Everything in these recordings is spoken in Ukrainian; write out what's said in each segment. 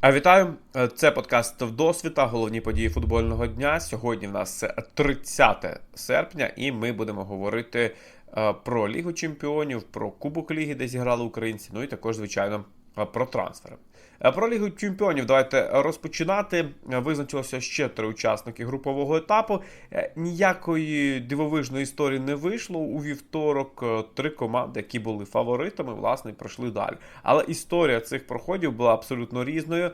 А вітаю! Е, Це подкаст Вдосвіта, головні події футбольного дня. Сьогодні в нас 30 серпня, і ми будемо говорити е, про Лігу Чемпіонів, про Кубок Ліги, де зіграли українці. Ну і також, звичайно, е, про трансфери. Е, Про Лігу Чемпіонів давайте розпочинати. Е, Визначилося ще три учасники групового етапу. Е, Ніякої дивовижної історії не вийшло. У вівторок три команди, які були фаворитами, власне, пройшли далі. Але історія цих проходів була абсолютно різною.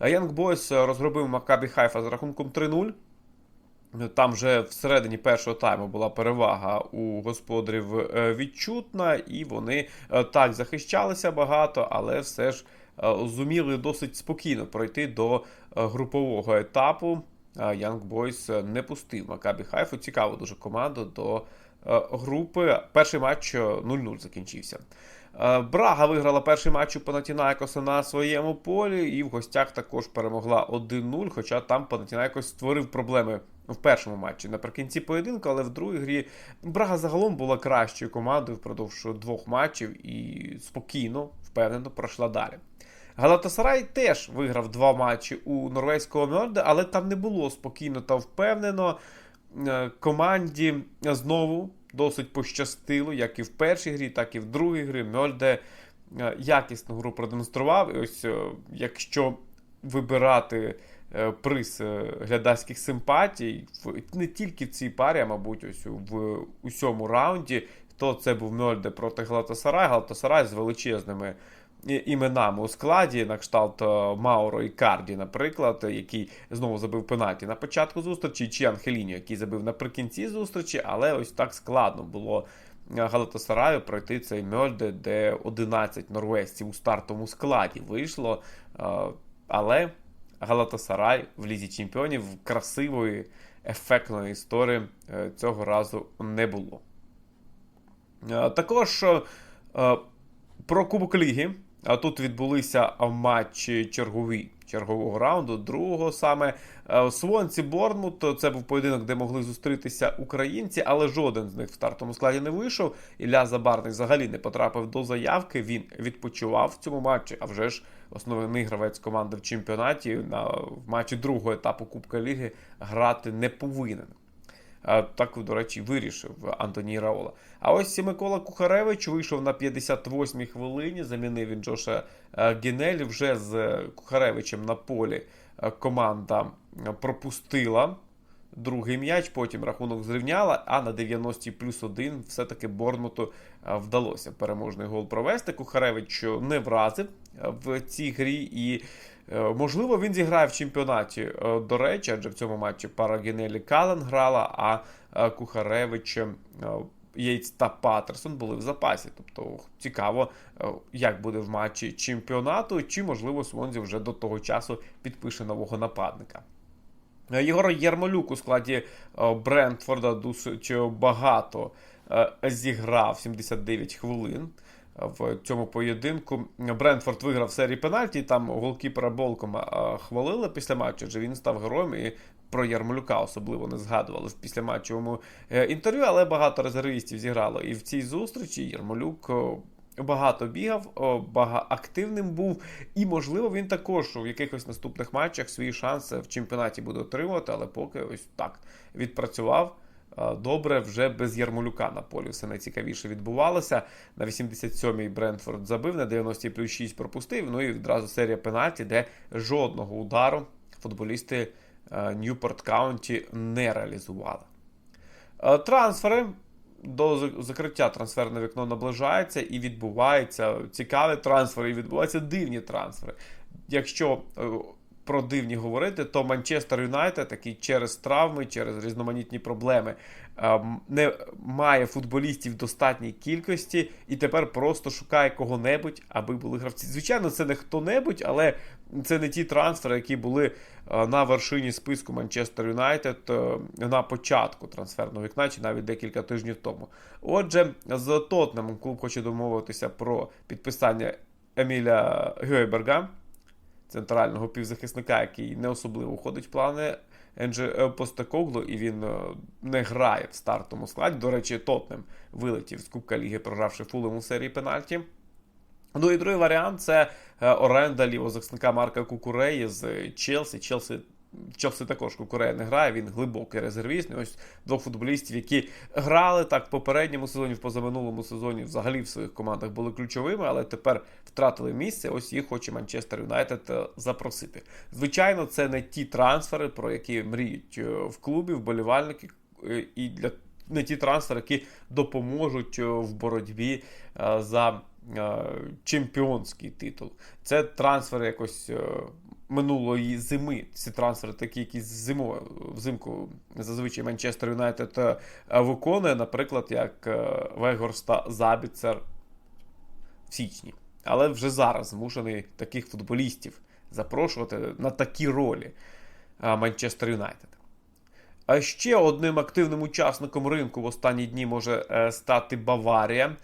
Янг Бойс розгробив Макабі Хайфа з рахунком 3-0. Там вже всередині першого тайму була перевага у господарів відчутна, і вони так захищалися багато, але все ж зуміли досить спокійно пройти до е, групового етапу. Янг Бойс не пустив Макабі Хайфу. Цікаву дуже команду до е, групи. Перший матч е, 0-0 закінчився. Е, Брага виграла перший матч у Панатінайкоса на своєму полі і в гостях також перемогла 1-0, хоча там Панатінайкос створив проблеми в першому матчі наприкінці поєдинку, але в другій грі Брага загалом була кращою командою впродовж двох матчів і спокійно, впевнено пройшла далі. Галатасарай теж виграв два матчі у норвезького Мьольде, але там не було спокійно та впевнено. Е, Команді знову досить пощастило, як і в першій грі, так і в другій грі. Мьольде якісну гру продемонстрував. І ось е, якщо вибирати е, приз глядацьких симпатій, не тільки в цій парі, а мабуть, ось в усьому раунді, то це був Мьольде проти Галатасарай. Галатасарай з величезними іменами у складі, на кшталт е, Мауро і Карді, наприклад, який знову забив пенаті на початку зустрічі, чи Анхеліні, який забив наприкінці зустрічі, але ось так складно було е, Галатасараю пройти цей Мьольде, де 11 норвезців у стартовому складі вийшло. Е, Але Галатасарай в лізі чемпіонів красивої, ефектної історії цього разу не було. Також про Кубок Ліги. А тут відбулися матчі чергові чергового раунду, другого саме Е, Свонці Борнмут. Це був поєдинок, де могли зустрітися українці, але жоден з них в стартовому складі не вийшов. Ілля Забарний взагалі не потрапив до заявки. Він відпочивав в цьому матчі. А вже ж основний гравець команди в чемпіонаті на в матчі другого етапу Кубка Ліги грати не повинен. Так, до речі, вирішив Антоній Раола. А ось Микола Кухаревич вийшов на 58-й хвилині. Замінив він Джоша е, Гінелі. Вже з Кухаревичем на полі е, команда пропустила другий м'яч, потім рахунок зрівняла, а на 90-й плюс один все-таки Борнмуту е, вдалося переможний гол провести. Кухаревич не вразив в цій грі і. Е, Можливо, він зіграє в чемпіонаті. е, До речі, адже в цьому матчі пара Генелі Кален грала, а е, Кухаревич, е, Єйц та Патерсон були в запасі. Тобто цікаво, як буде в матчі чемпіонату, чи можливо Свонзі вже до того часу підпише нового нападника. Єгор Єрмолюк у складі Брентфорда досить багато зіграв 79 хвилин в цьому поєдинку. Брентфорд виграв серії пенальті, там голкіпера Болкома хвалили після матчу, адже він став героєм і про Ярмолюка особливо не згадували в післяматчевому е, інтерв'ю, але багато резервістів зіграло. І в цій зустрічі Ярмолюк багато бігав, о, бага активним був, і, можливо, він також у якихось наступних матчах свої шанси в чемпіонаті буде отримувати, але поки ось так відпрацював. Добре, вже без Ярмолюка на полі все найцікавіше відбувалося. На 87-й Брентфорд забив, на 90-й плюс 6 пропустив. Ну і відразу серія пенальті, де жодного удару футболісти е, Ньюпорт Каунті не реалізували. Е, Трансфери до закриття трансферне вікно наближається і відбуваються цікаві трансфери, і відбуваються дивні трансфери. Якщо е, про дивні говорити, то Манчестер Юнайтед, який через травми, через різноманітні проблеми е, не має футболістів достатній кількості і тепер просто шукає кого-небудь, аби були гравці. Звичайно, це не хто-небудь, але це не ті трансфери, які були е, на вершині списку Манчестер Юнайтед е, на початку трансферного вікна, чи навіть декілька тижнів тому. Отже, з Тотнемом клуб хоче домовитися про підписання Еміля Гейберга, центрального півзахисника, який не особливо входить в плани Енджі Постакоглу, і він е, не грає в стартовому складі. До речі, Тотнем вилетів з Кубка Ліги, програвши Фулем у серії пенальті. Ну і другий варіант це е, оренда лівозахисника Марка Кукуреї з Челсі. Челсі Челсі також Кукурея не грає, він глибокий резервіст. Ось двох футболістів, які грали так в попередньому сезоні, в позаминулому сезоні взагалі в своїх командах були ключовими, але тепер втратили місце. Ось їх хоче Манчестер Юнайтед е, запросити. Звичайно, це не ті трансфери, про які мріють е, в клубі, вболівальники і для не ті трансфери, які допоможуть в боротьбі за чемпіонський титул. Це трансфери якось минулої зими. Ці трансфери, такі, які зимою взимку зазвичай Манчестер Юнайтед е, виконує, наприклад, як е, Вегорста Забіцер в січні. Але вже зараз змушений таких футболістів запрошувати на такі ролі е, Манчестер Юнайтед. А ще одним активним учасником ринку в останні дні може стати Баварія.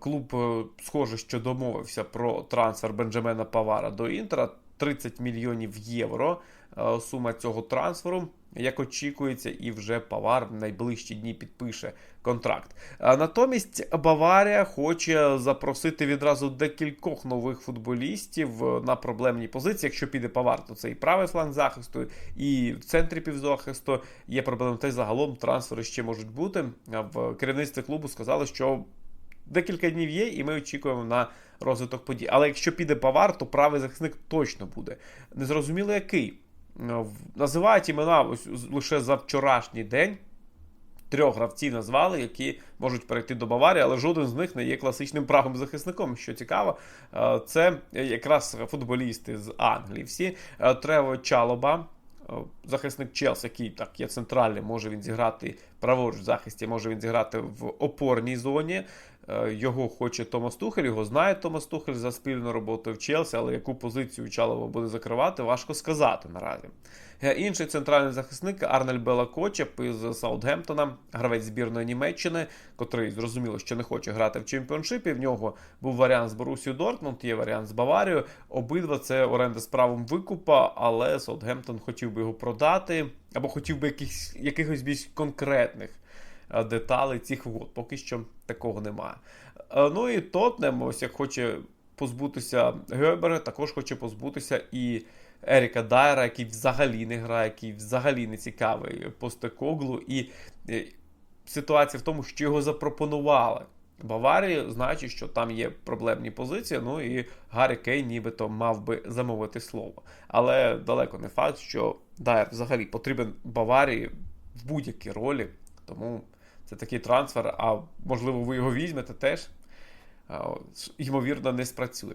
Клуб, схоже, що домовився про трансфер Бенджамена Павара до Інтера. 30 мільйонів євро. Е, сума цього трансферу, як очікується, і вже Павар в найближчі дні підпише контракт. Е, натомість Баварія хоче запросити відразу декількох нових футболістів на проблемні позиції. Якщо піде Павар, то це і правий фланг захисту, і в центрі півзахисту є проблеми. Та й загалом трансфери ще можуть бути. В керівництві клубу сказали, що декілька днів є, і ми очікуємо на розвиток подій. Але якщо піде Павар, то правий захисник точно буде. Незрозуміло який. Е, називають імена ось лише за вчорашній день. Трьох гравців назвали, які можуть перейти до Баварії, але жоден з них не є класичним правим захисником. Що цікаво, е, це якраз футболісти з Англії. Всі е, Трево Чалоба, захисник Челс, який так є центральним, може він зіграти праворуч в захисті, може він зіграти в опорній зоні. Е, його хоче Томас Тухель, його знає Томас Тухель за спільну роботу в Челсі, але яку позицію Чалова буде закривати, важко сказати наразі. Е, інший центральний захисник Арнель Белакочеп із Саутгемптона, гравець збірної Німеччини, котрий зрозуміло, що не хоче грати в чемпіоншипі. В нього був варіант з Борусією Дортмунд, є варіант з Баварією. Обидва це оренда з правом викупа, але Саутгемптон хотів би його продати або хотів би якихось, якихось більш конкретних. Е, деталей цих угод. Поки що такого немає. Е, ну і Тотнем, ось як хоче позбутися Гебера, також хоче позбутися і Еріка Дайера, який взагалі не грає, який взагалі не цікавий постекоглу. І е, ситуація в тому, що його запропонували. Баварії, знаючи, що там є проблемні позиції, ну і Гаррі Кейн нібито мав би замовити слово. Але далеко не факт, що Дайер взагалі потрібен Баварії в будь-якій ролі. Тому це такий трансфер, а можливо, ви його візьмете теж. Ймовірно, не спрацює.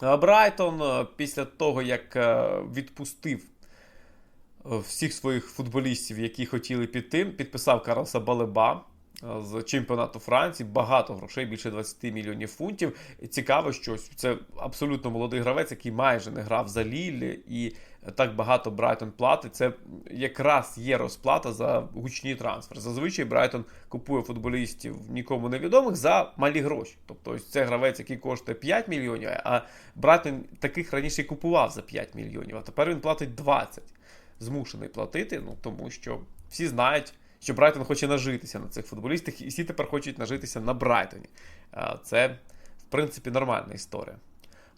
Брайтон після того, як відпустив всіх своїх футболістів, які хотіли піти, підписав Карлоса Балеба з чемпіонату Франції. Багато грошей, більше 20 мільйонів фунтів. Цікаво, що це абсолютно молодий гравець, який майже не грав за Ліль, і так багато Брайтон платить. Це якраз є розплата за гучні трансфери. Зазвичай Брайтон купує футболістів нікому невідомих за малі гроші. Тобто, ось це гравець, який коштує 5 мільйонів, а Брайтон таких раніше купував за 5 мільйонів, а тепер він платить 20. Змушений платити, ну тому що всі знають що Брайтон хоче нажитися на цих футболістах, і всі тепер хочуть нажитися на Брайтоні. Це, в принципі, нормальна історія.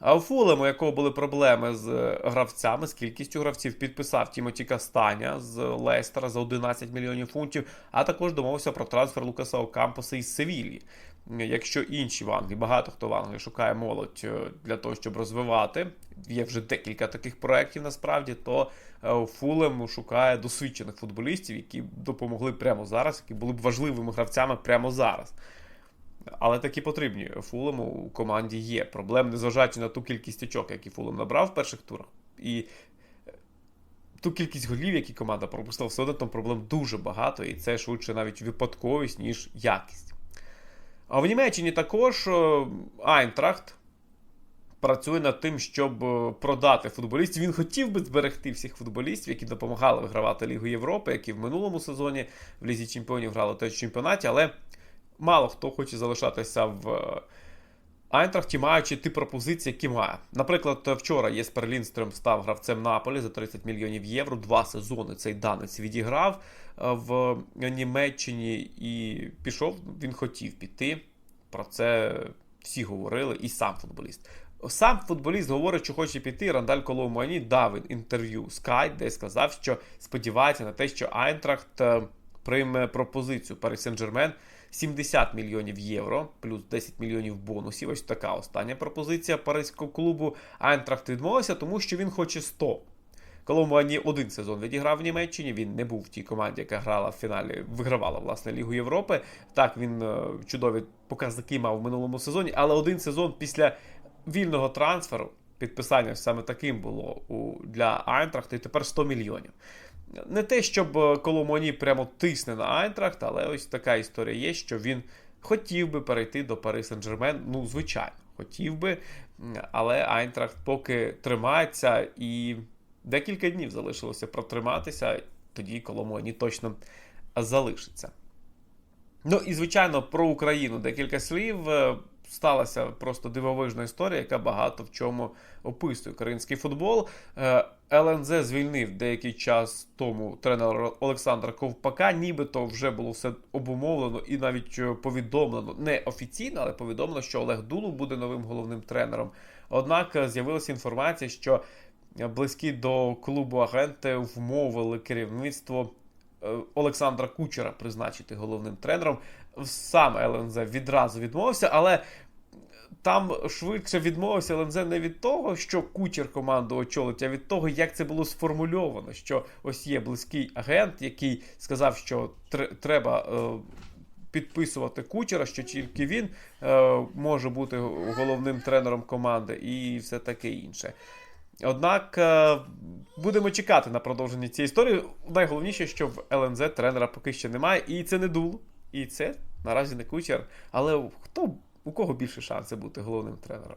А у Фулему, у якого були проблеми з е, гравцями, з кількістю гравців, підписав Тімоті Кастаня з Лестера за 11 мільйонів фунтів, а також домовився про трансфер Лукаса Окампоса із Севілії. Якщо інші в Англії, багато хто в Англії шукає молодь е, для того, щоб розвивати, є вже декілька таких проєктів насправді, то е, Фулем шукає досвідчених футболістів, які допомогли прямо зараз, які були б важливими гравцями прямо зараз. Але такі потрібні. Фулему у команді є. Проблем, незважаючи на ту кількість очок, які Фулем набрав в перших турах. І е, ту кількість голів, які команда пропустила, все одно там проблем дуже багато, і це швидше навіть випадковість, ніж якість. А в Німеччині також е, Айнтрахт працює над тим, щоб е, продати футболістів. Він хотів би зберегти всіх футболістів, які допомагали вигравати Лігу Європи, які в минулому сезоні в Лізі Чемпіонів грали в чемпіонаті, але мало хто хоче залишатися в е, Айнтрахті, маючи ті пропозиції, які має. Наприклад, вчора Єспер Лінстрем став гравцем Наполі за 30 мільйонів євро. Два сезони цей данець відіграв е, в Німеччині і пішов. Він хотів піти. Про це всі говорили, і сам футболіст. Сам футболіст говорить, що хоче піти. Рандаль Коломуані дав інтерв'ю Sky, де сказав, що сподівається на те, що Айнтрахт е, прийме пропозицію Пари Сен-Жермен 70 мільйонів євро, плюс 10 мільйонів бонусів. Ось така остання пропозиція паризького клубу. Айнтрахт відмовився, тому що він хоче 100. Коломуані один сезон відіграв в Німеччині. Він не був в тій команді, яка грала в фіналі, вигравала власне Лігу Європи. Так він е, чудові показники мав в минулому сезоні, але один сезон після вільного трансферу. Підписання саме таким було для Айнтрахта, і тепер 100 мільйонів. Не те, щоб е, Коломоні прямо тисне на Айнтрахт, але ось така історія є, що він хотів би перейти до Пари Сен-Жермен. Ну, звичайно, хотів би, але Айнтрахт поки тримається і декілька днів залишилося протриматися, тоді Коломоні точно залишиться. Ну і звичайно, про Україну декілька слів. Е, Сталася просто дивовижна історія, яка багато в чому описує український футбол. Е, ЛНЗ звільнив деякий час тому тренера Олександра Ковпака, нібито вже було все обумовлено і навіть е, повідомлено не офіційно, але повідомлено, що Олег Дулу буде новим головним тренером. Однак з'явилася інформація, що близькі до клубу агенти вмовили керівництво Олександра Кучера призначити головним тренером. Сам ЛНЗ відразу відмовився, але там швидше відмовився ЛНЗ не від того, що кучер команду очолить, а від того, як це було сформульовано. Що ось є близький агент, який сказав, що треба е, підписувати кучера, що тільки він е, може бути головним тренером команди, і все таке інше. Однак е, будемо чекати на продовження цієї історії. Найголовніше, що в ЛНЗ тренера поки що немає, і це не дул. І це наразі не кучер. Але хто, у кого більше шанси бути головним тренером?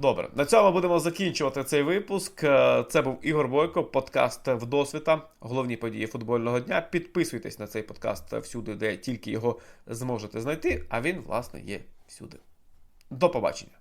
Добре, на цьому будемо закінчувати цей випуск. Е, це був Ігор Бойко, подкаст Вдосвіта, головні події футбольного дня. Підписуйтесь на цей подкаст всюди, де тільки його зможете знайти, а він, власне, є всюди. До побачення.